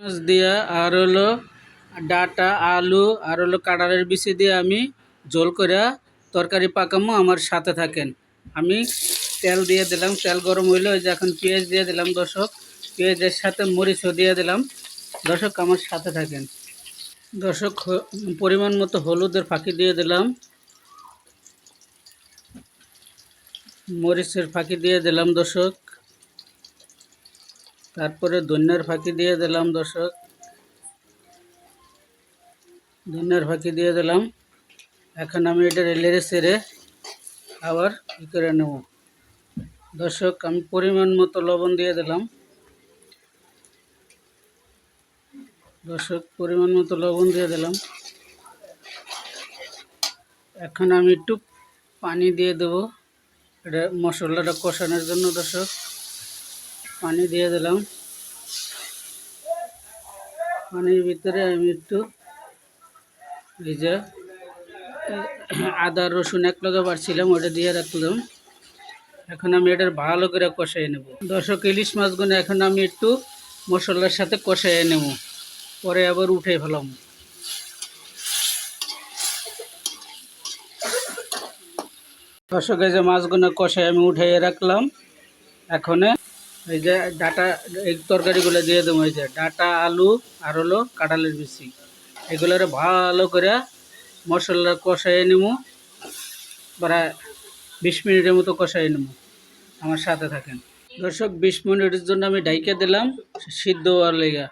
মাছ দিয়া আর হলো ডাটা, আলু আর হলো কাঁঠালের বিচি দিয়ে আমি ঝোল করে তরকারি পাকামো, আমার সাথে থাকেন। আমি তেল দিয়ে দিলাম, তেল গরম হইলে যে এখন পেঁয়াজ দিয়ে দিলাম দর্শক, পেঁয়াজের সাথে মরিচও দিয়ে দিলাম। দর্শক, আমার সাথে থাকেন। দর্শক পরিমাণ মতো হলুদের ফাঁকি দিয়ে দিলাম। মরিচের ফাঁকি দিয়ে দিলাম দর্শক। তারপরে ধন্যার ফাঁকি দিয়ে দিলাম দর্শক। ধন্যার ফাঁকি দিয়ে দিলাম। এখন আমি এটা লেড়ে সেরে আবার ই করে নেব। দর্শক, আমি পরিমাণ মতো লবণ দিয়ে দিলাম। দর্শক, পরিমাণ মতো লবণ দিয়ে দিলাম। এখন আমি একটু পানি দিয়ে দেবো। এটা মশলাটা কষানোর জন্য দর্শক। পানি দিয়ে দিলাম। পানির ভিতরে আমি একটু যে, আদা, রসুন এক লগে বাড়ছিলাম, ওটা দিয়ে রাখলাম। এখন আমি এটার ভালো করে কষাই নেব। দর্শক, ইলিশ মাছগুলো এখন আমি একটু মশলার সাথে কষাই নেব। পরে আবার উঠে ফেলাম। দর্শক, এই যে মাছগুলো কষাই আমি উঠাইয়ে রাখলাম। এখন এই যে ডাটা, এই তরকারিগুলো দিয়ে দেবো, এই যে ডাটা, আলু আর হলো কাঁঠালের বিচি। এগুলোরে ভালো করে মশলা কষাইয়ে নেব প্রায় বিশ মিনিটের মতো কষাই নেব আমার সাথে থাকেন। দর্শক, বিশ মিনিটের জন্য আমি ডাইকে দিলাম সিদ্ধ হওয়ার লেগা।